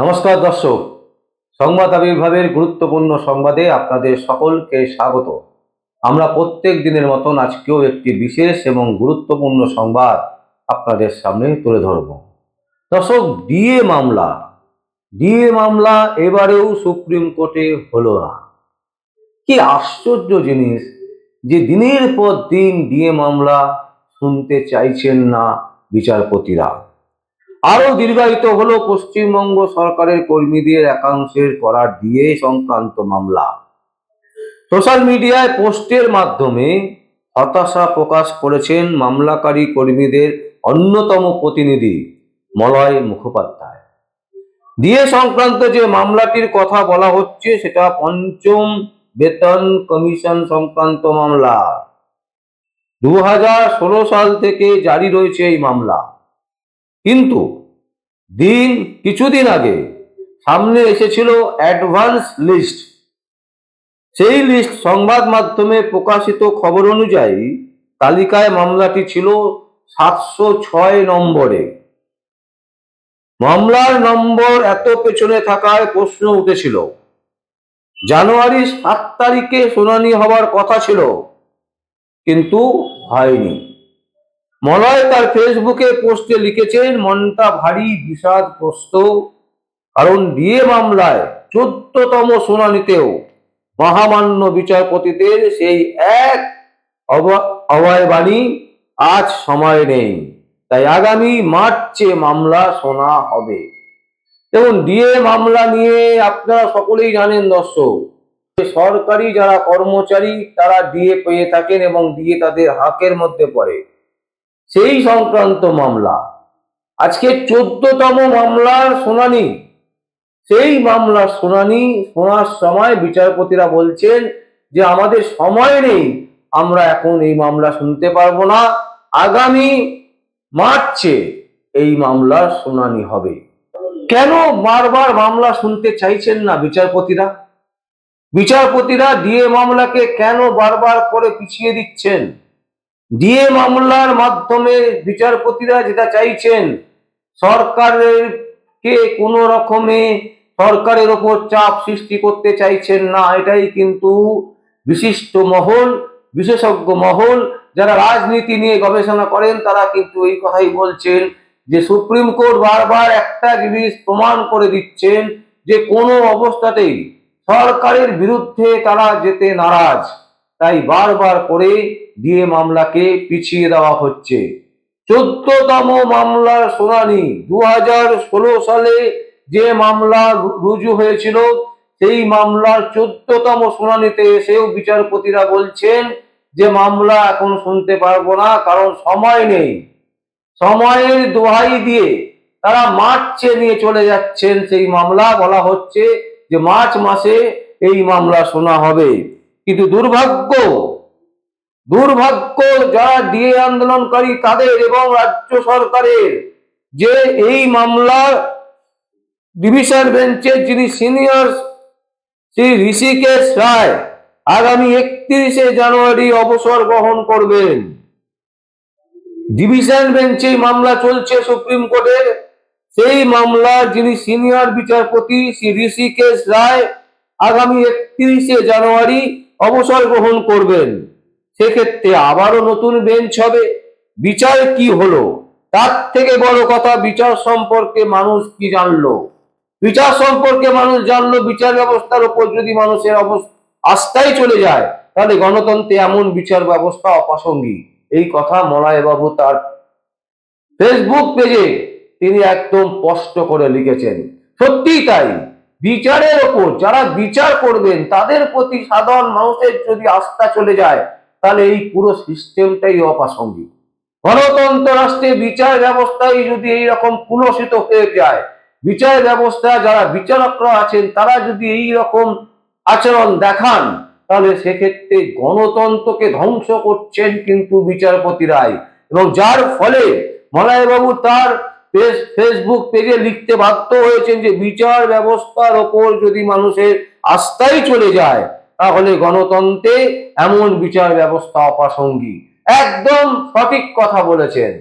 নমস্কার দর্শক। সংবাদ আবির্ভাবের গুরুত্বপূর্ণ সংবাদে আপনাদের সকলকে স্বাগত। আমরা প্রত্যেক দিনের মতন আজকেও একটি বিশেষ এবং গুরুত্বপূর্ণ সংবাদ আপনাদের সামনে তুলে ধরব। দর্শক, ডিএ মামলা। ডিএ মামলা এবারেও সুপ্রিম কোর্টে হলো না। কি আশ্চর্য জিনিস যে দিনের পর দিন ডিএ মামলা শুনতে চাইছেন না বিচারপতিরা। আরও দীর্ঘায়িত হলো পশ্চিমবঙ্গ সরকারের কর্মীদের একাংশের করার দিয়ে সংক্রান্ত মামলা। সোশ্যাল মিডিয়ায় পোস্টের মাধ্যমে হতাশা প্রকাশ করেছেন মামলাকারী কর্মীদের অন্যতম প্রতিনিধি মলয় মুখোপাধ্যায়। দিয়ে সংক্রান্ত যে মামলাটির কথা বলা হচ্ছে, সেটা পঞ্চম বেতন কমিশন সংক্রান্ত মামলা। দু হাজার ষোলো সাল থেকে জারি রয়েছে এই মামলা। কিন্তু দিন কিছুদিন আগে সামনে এসেছিল অ্যাডভান্স লিস্ট। সেই লিস্ট সংবাদ মাধ্যমে প্রকাশিত খবর অনুযায়ী তালিকায় মামলাটি ছিল সাতশো ছয় নম্বরে। মামলার নম্বর এত পেছনে থাকায় প্রশ্ন উঠেছিল। জানুয়ারি সাত তারিখে শুনানি হওয়ার কথা ছিল, কিন্তু হয়নি। মলয় তার ফেসবুকে পোস্টে লিখেছেন, মনটা ভারী বিষাদগ্রস্ত। কারণ ডিএ মামলায় চোদ্দতম শুনানিতেও মহামান্য বিচারপতিদের সেই এক অভয়বাণী আজ সময় নেই। তাই আগামী মার্চে মামলা শোনা হবে। দেখুন ডিএ মামলা নিয়ে আপনারা সকলেই জানেন দর্শক সরকারি যারা কর্মচারী, তারা ডিএ পেয়ে থাকেন এবং ডিএ তাদের হাকের মধ্যে পড়ে। সেই সংক্রান্ত মামলা। আজকে চোদ্দতম মামলার শুনানি। সেই মামলার শুনানি শোনার সময় বিচারপতিরা বলছেন যে, আমাদের সময় নেই, আমরা এখন এই মামলা শুনতে পারব না। আগামী মার্চে এই মামলার শুনানি হবে। কেন বারবার মামলা শুনতে চাইছেন না বিচারপতিরা? বিচারপতিরা ডিএ মামলাকে কেন বারবার করে পিছিয়ে দিচ্ছেন? ডিএ মামলার মাধ্যমে বিচারপতিরা যেটা চাইছেন, সরকারের কে কোনো রকমে সরকারের ওপর চাপ সৃষ্টি করতে চাইছেন না, এটাই কিন্তু বিশিষ্ট মহল, বিশেষজ্ঞ মহল। যারা রাজনীতি নিয়ে গবেষণা করেন, তারা কিন্তু এই কথাই বলছেন যে সুপ্রিম কোর্ট বারবার একটা জিনিস প্রমাণ করে দিচ্ছেন যে কোনো অবস্থাতেই সরকারের বিরুদ্ধে তারা যেতে নারাজ। তাই বারবার করে দিয়ে মামলাকে পিছিয়ে দেওয়া হচ্ছে। চোদ্দতম মামলার শুনানি দু হাজার ষোলো সালে যে মামলা রুজু হয়েছিল, সেই মামলার চোদ্দতম শুনানিতে এসেও বিচারপতিরা বলছেন যে মামলা এখন শুনতে পারব না, কারণ সময় নেই। সময়ের দোহাই দিয়ে তারা মার্চে নিয়ে চলে যাচ্ছেন সেই মামলা। বলা হচ্ছে যে মার্চ মাসে এই মামলা শোনা হবে। কিন্তু দুর্ভাগ্য দুর্ভাগ্য যারা ডিএ আন্দোলনকারী তাদের এবং রাজ্য সরকারের যে এই মামলা ডিভিশন বেঞ্চের যিনি সিনিয়র শ্রী ঋষিকেশ রায় আগামী একত্রিশে জানুয়ারি অবসর গ্রহণ করবেন। ডিভিশন বেঞ্চে মামলা চলছে সুপ্রিম কোর্টের সেই মামলার যিনি সিনিয়র বিচারপতি শ্রী ঋষিকেশ রায় আগামী একত্রিশে জানুয়ারি অবসর গ্রহণ করবেন। সেক্ষেত্রে আবারও নতুন বেঞ্চ হবে। বিচার কি হলো? তার থেকে বড় কথা, বিচার সম্পর্কে মানুষ কি জানলো? বিচার সম্পর্কে মানুষ জানলো, বিচার ব্যবস্থার উপর যদি মানুষের আস্থাই চলে যায়, তাহলে গণতন্ত্রে এমন বিচার ব্যবস্থা অপ্রাসঙ্গিক। এই কথা মলয় বাবু তার ফেসবুক পেজে তিনি একদম স্পষ্ট করে লিখেছেন। সত্যিই তাই। বিচারের ওপর যারা বিচার করবেন, তাদের প্রতি সাধারণ মানুষের যদি আস্থা চলে যায়, তাহলে এই পুরো সিস্টেমটাই অপ্রাসঙ্গিক। গণতন্ত্র রাষ্ট্রে বিচার ব্যবস্থায় যদি এই রকম কুলসিত হয়ে যায়, বিচার ব্যবস্থা যারা বিচারকরা আছেন, তারা যদি এই রকম আচরণ দেখান, তাহলে সেক্ষেত্রে গণতন্ত্রকে ধ্বংস করছেন কিন্তু বিচারপতিরাই। এবং যার ফলে মলয়বাবু তার ফেসবুক পেজে লিখতে বাধ্য হয়েছেন যে বিচার ব্যবস্থার ওপর যদি মানুষের আস্থাই চলে যায়, তাহলে গণতন্ত্রে এমন বিচার ব্যবস্থা অপ্রাসঙ্গিক। একদম সঠিক কথা বলেছেন।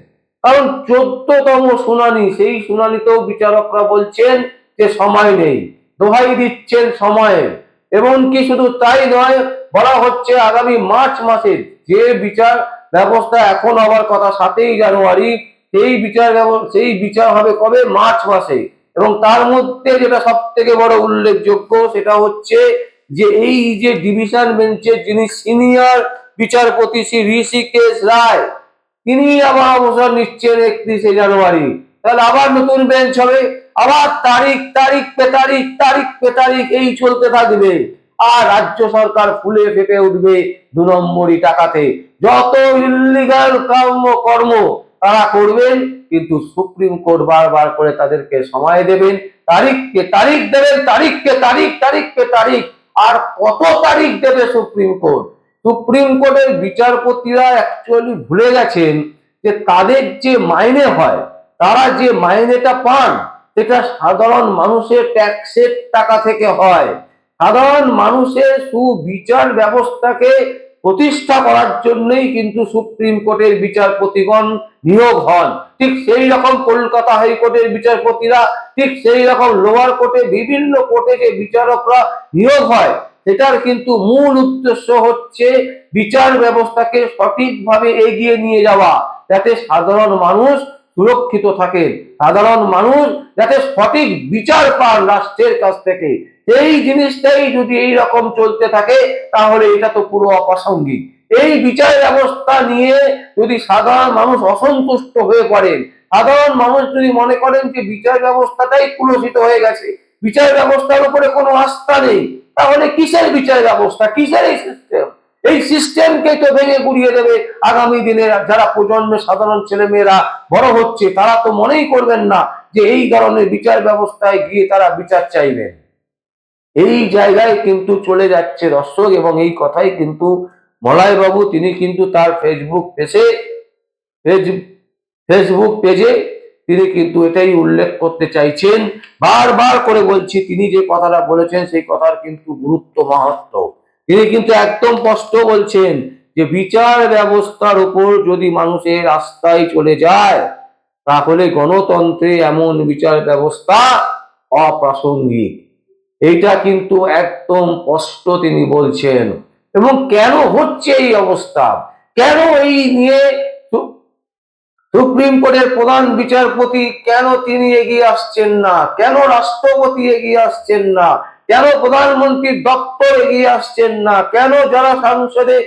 কারণ চোদ্দতম শুনানি, সেই শুনানিতেও বিচারকরা বলছেন যে সময় নেই, দোহাই দিচ্ছেন সময়ে। এবং কি শুধু তাই নয়, বলা হচ্ছে আগামী মার্চ মাসে যে বিচার ব্যবস্থা এখন হওয়ার কথা, সাতই জানুয়ারি সেই বিচার সেই বিচার হবে কবে? মার্চ মাসে। এবং তার মধ্যে যেটা সব থেকে বড় উল্লেখযোগ্য সেটা হচ্ছে যে এই যে ডিভিশন বেঞ্চের যিনি সিনিয়র বিচারপতি শ্রী ঋষিকেশ রায়, তিনি আবার অবসর নিচ্ছেন একত্রিশে জানুয়ারি। তাহলে আবার নতুন বেঞ্চ হবে। আবার তারিখ তারিখ পে তারিখ তারিখ পে তারিখ এই চলতে থাকবে। আর রাজ্য সরকার ফুলে ফেপে উঠবে দু নম্বরই টাকাতে। যত ইলিগাল কর্ম কর্ম তারা করবেন, কিন্তু সুপ্রিম কোর্ট বারবার করে তাদেরকে সময় দেবেন। তারিখকে তারিখ দেবেন, তারিখকে তারিখ তারিখকে তারিখ। আর কত তারিখ দেবে সুপ্রিম কোর্ট? সুপ্রিম কোর্টের বিচারপতিরা অ্যাকচুয়ালি ভুলে গেছেন যে তাদের যে মাইনে হয়, তারা যে মাইনেটা পান, সেটা সাধারণ মানুষের ট্যাক্সের টাকা থেকে হয়। সাধারণ মানুষের সুবিচার ব্যবস্থাকে প্রতিষ্ঠা করার জন্যই কিন্তু সুপ্রিম কোর্টের বিচারপতিগণ নিয়োগ হন। ঠিক সেই রকম কলকাতা হাইকোর্টের বিচারপতিরা, ঠিক সেই রকম লোয়ার কোর্টে বিভিন্ন কোর্টে যে বিচারকরা নিয়োগ হয়, সেটার কিন্তু মূল উদ্দেশ্য হচ্ছে বিচার ব্যবস্থাকে সঠিকভাবে এগিয়ে নিয়ে যাওয়া। যাতে সাধারণ মানুষ সুরক্ষিত থাকেন সাধারণ মানুষ যাতে সঠিক বিচার পান রাষ্ট্রের কাছ থেকে। এই জিনিসটাই যদি এই রকম চলতে থাকে, তাহলে এটা তো পুরো অপ্রাসঙ্গিক। এই বিচার ব্যবস্থা নিয়ে যদি সাধারণ মানুষ অসন্তুষ্ট হয়ে পড়েন সাধারণ মানুষ যদি মনে করেন যে বিচার ব্যবস্থাটাই কুলসিত হয়ে গেছে, বিচার ব্যবস্থার উপরে কোনো আস্থা নেই, তাহলে কিসের বিচার ব্যবস্থা? কিসের এই সিস্টেম এই সিস্টেমকে তো ভেঙে গুড়িয়ে দেবে আগামী দিনে যারা প্রজন্মের সাধারণ ছেলেমেয়েরা বড় হচ্ছে, তারা তো মনেই করবেন না যে এই ধরনের বিচার ব্যবস্থায় গিয়ে তারা বিচার চাইবেন এই জায়গায় কিন্তু চলে যাচ্ছে দর্শক, এবং এই কথাই কিন্তু মলয় বাবু তিনি কিন্তু তার ফেসবুক পেজে ফেসবুক পেজে তিনি কিন্তু এটাই উল্লেখ করতে চাইছেন। বারবার করে বলছি, তিনি যে কথাটা বলেছেন, সেই কথার কিন্তু গুরুত্ব মাহাত্ম তিনি কিন্তু একদম স্পষ্ট বলছেন যে বিচার ব্যবস্থার উপর যদি মানুষের আস্থায় চলে যায়, তাহলে গণতন্ত্রে এমন বিচার ব্যবস্থা অপ্রাসঙ্গিক। এইটা কিন্তু একদম স্পষ্ট তিনি বলছেন। এবং কেন হচ্ছে এই অবস্থা? কেন এই নিয়ে সুপ্রিম কোর্টের প্রধান বিচারপতি কেন তিনি এগিয়ে আসছেন না? কেন রাষ্ট্রপতি এগিয়ে আসছেন না? কেন প্রধানমন্ত্রীর দপ্তর এগিয়ে আসছেন না? কেন যারা সংসদে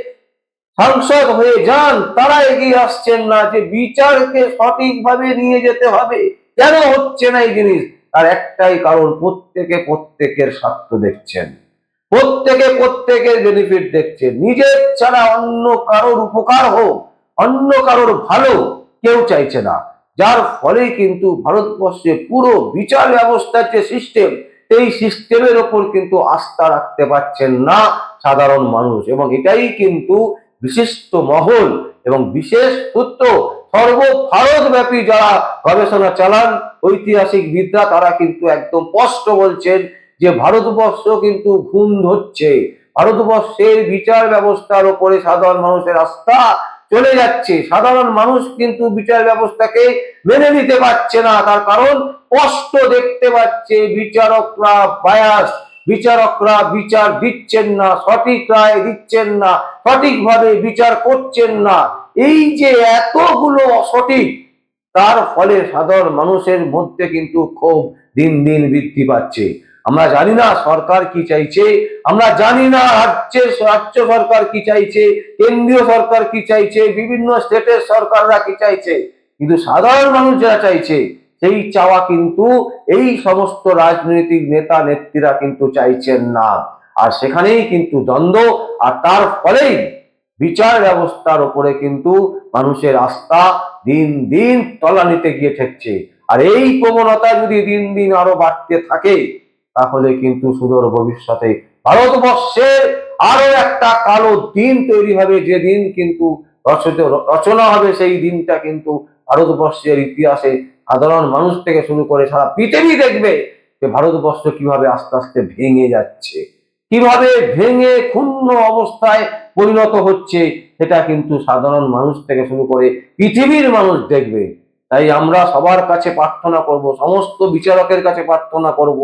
সাংসদ হয়ে যান, তারা এগিয়ে আসছেন না যে বিচারকে সঠিকভাবে নিয়ে যেতে হবে? কেন হচ্ছে না এই জিনিস? তার একটাই কারণ, প্রত্যেকে প্রত্যেকের স্বার্থ দেখছেন। প্রত্যেকে প্রত্যেকের বেনিফিট দেখছেন। নিজের ছাড়া অন্য কারোর উপকার হোক, অন্য কারোর ভালো কেউ চাইছে না। যার ফলে কিন্তু ভারতবর্ষে পুরো বিচার ব্যবস্থার যে সিস্টেম এই সিস্টেমের ওপর কিন্তু আস্থা রাখতে পারছেন না সাধারণ মানুষ। এবং এটাই কিন্তু বিশিষ্ট মহল এবং বিশেষ সূত্র সর্বভারতব্যাপী যারা গবেষণা চালান, ঐতিহাসিক বিদ্যা তারা কিন্তু একদম স্পষ্ট বলছেন যে ভারতবর্ষ কিন্তু ঘুম ধরছে। ভারতবর্ষের বিচার ব্যবস্থার ওপরে সাধারণ মানুষের আস্থা চলে যাচ্ছে। সাধারণ মানুষ কিন্তু বিচার ব্যবস্থাকে মেনে নিতে পারছে না। তার কারণ স্পষ্ট দেখতে পাচ্ছে, বিচারকরা বায়াস বিচারকরা বিচার দিচ্ছেন না, সঠিক রায় দিচ্ছেন না, সঠিকভাবে বিচার করছেন না। এই যে এতগুলো অসঠিক তার ফলে সাধারণ মানুষের মধ্যে কিন্তু ক্ষোভ দিন দিন বৃদ্ধি পাচ্ছে। আমরা জানি না সরকার কি চাইছে, আমরা জানি না রাজ্যের রাজ্য সরকার কি চাইছে, কেন্দ্রীয় সরকার কি চাইছে, বিভিন্ন স্টেটের সরকাররা কি চাইছে। কিন্তু সাধারণ মানুষ যারা চাইছে, সেই চাওয়া কিন্তু এই সমস্ত রাজনৈতিক নেতা নেত্রীরা কিন্তু চাইছেন না। আর সেখানেই কিন্তু দ্বন্দ্ব, আর তার ফলেই বিচার ব্যবস্থার ওপরে কিন্তু মানুষের আস্থা দিন দিন তলানিতে গিয়ে ঠেকছে। আর এই প্রবণতা যদি দিন দিন আরও বাড়তে থাকে তাহলে কিন্তু সুদূর ভবিষ্যতে ভারতবর্ষের আরও একটা কালো দিন তৈরি হবে। যে দিন কিন্তু রচনা হবে, সেই দিনটা কিন্তু ভারতবর্ষের ইতিহাসে সাধারণ মানুষ থেকে শুরু করে সারা পৃথিবী দেখবে যে ভারতবর্ষ কীভাবে আস্তে আস্তে ভেঙে যাচ্ছে। কীভাবে ভেঙে ক্ষুণ্ণ অবস্থায় পরিণত হচ্ছে, সেটা কিন্তু সাধারণ মানুষ থেকে শুরু করে পৃথিবীর মানুষ দেখবে। তাই আমরা সবার কাছে প্রার্থনা করব, সমস্ত বিচারকের কাছে প্রার্থনা করব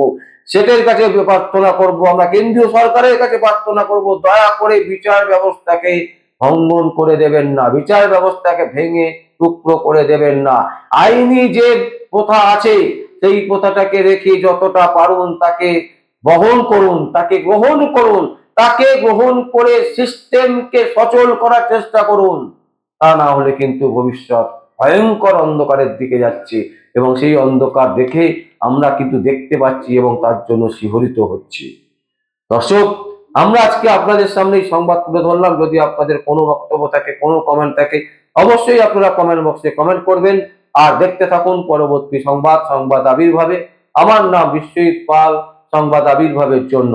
সেটের কাছে প্রার্থনা করব, আমরা কেন্দ্রীয় সরকারের কাছে প্রার্থনা করব, দয়া করে বিচার ব্যবস্থাকে ভঙ্গন করে দেবেন না, বিচার ব্যবস্থাকে ভেঙে টুকরো করে দেবেন না। আইনি যে প্রথা আছে, সেই প্রথাটাকে রেখে যতটা পারুন তাকে বহন করুন, তাকে গ্রহণ করুন, তাকে গ্রহণ করে সিস্টেমকে সচল করার চেষ্টা করুন। তা না হলে কিন্তু ভবিষ্যৎ ভয়ঙ্কর অন্ধকারের দিকে যাচ্ছে এবং সেই অন্ধকার দেখে আমরা কিন্তু দেখতে পাচ্ছি এবং তার জন্য শিহরিত হচ্ছি। দর্শক, আমরা আজকে আপনাদের সামনে এই সংবাদ তুলে ধরলাম। যদি আপনাদের কোনো বক্তব্য থাকে, কোনো কমেন্ট থাকে, অবশ্যই আপনারা কমেন্ট বক্সে কমেন্ট করবেন। আর দেখতে থাকুন পরবর্তী সংবাদ সংবাদ আবির্ভাবে। আমার নাম বিশ্বজিৎ পাল, সংবাদ আবির্ভাবের জন্য।